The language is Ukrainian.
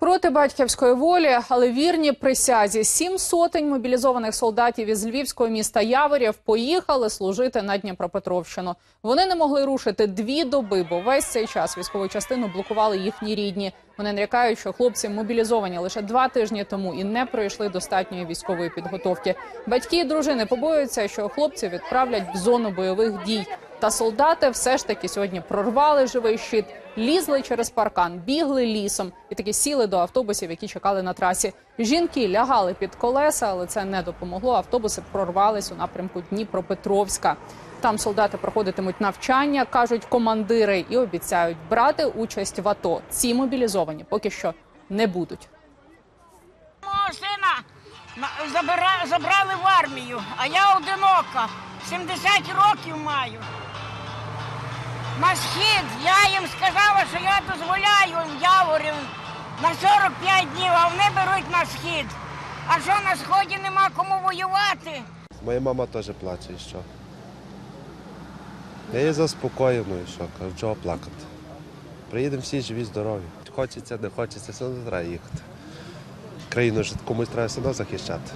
Проти батьківської волі, але вірні присязі. Сім сотень мобілізованих солдатів із львівського міста Яворів поїхали служити на Дніпропетровщину. Вони не могли рушити дві доби, бо весь цей час військову частину блокували їхні рідні. Вони нарікають, що хлопці мобілізовані лише два тижні тому і не пройшли достатньої військової підготовки. Батьки і дружини побоюються, що хлопців відправлять в зону бойових дій. Та солдати все ж таки сьогодні прорвали живий щит, лізли через паркан, бігли лісом і таки сіли до автобусів, які чекали на трасі. Жінки лягали під колеса, але це не допомогло. Автобуси прорвались у напрямку Дніпропетровська. Там солдати проходитимуть навчання, кажуть командири, і обіцяють брати участь в АТО. Ці мобілізовані поки що не будуть. Мого сина забрали в армію, а я одинока. 70 років маю. На схід я їм сказала, що я дозволяю в Яворів на 45 днів, а вони беруть на схід. А що на сході нема кому воювати? Моя мама теж плаче, що. Я її заспокоїв, що, кажу, чого плакати. Приїдемо всі живі, здорові. Хочеться, не хочеться, все одно треба їхати. Країну ж комусь треба все одно захищати.